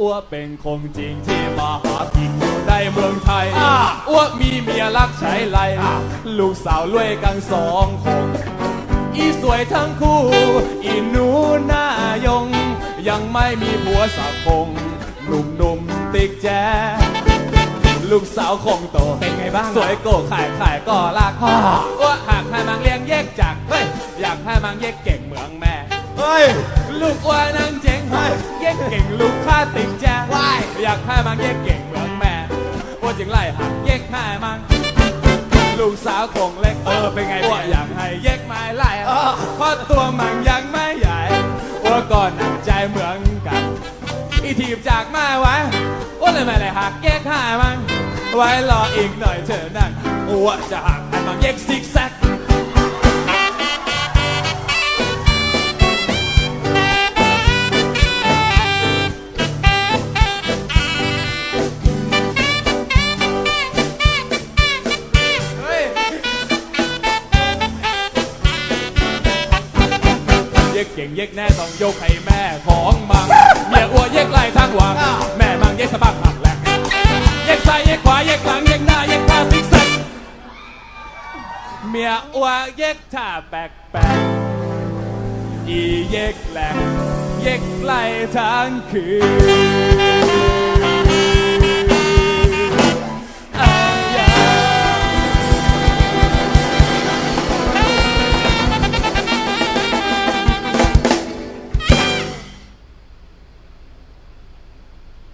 อ้วเป็นคงจริงที่มาหากินอยู่ในเมืองไทยอ่าอ้วมีเมียรักใช้ไรอ่าลูกสาวรวยกันสองคน อีสวยทั้งคู่ อีหนูหน้ายง ยังไม่มีผัวสักคงหนุ่มๆติกแจลูกสาวคงโตเป็นไงบ้าง สวยโกขายขายก็รักอ่าอ้วหากให้มังเลี้ยงเย็กจากเฮ้ยอยากให้มังเย็กเก่งเหมืองแม่เฮ้ยลูกอ้วนนางเจ๋งเฮ้ยากให้มังเย็กเก่งเหมืองแม่อ้วนจึงไล่หักเย็กให้มังลูกสาวคงเล็กเออเป็นไงอ้วนอยากให้เย็กไม้ไล่เออเพราะตัวมันยังไม่ใหญ่อ้วนก็หนักใจเหมือนกันอีทีบจากมาไว้อ้วนเลยไม่ได้หักเย็กให้มังไว้รออีกหน่อยเถอนั่นอ้วนจะหักให้มังเย็กซิกแซก เย็กเก่งเย็กแน่ต้องยกให้แม่ของมัง เมียอ้วนเย็กไล่ทั้งวังอ้าวแม่มังเย็กสะบักหักแหลกเย็กซ้ายเย็กขวาเย็กหลังเย็กหน้าเย็กข้างซิกแซกเมียอ้วนเย็กท่าแปลกแปลกอีเย็กแหลกเย็กไล่ทั้งคืน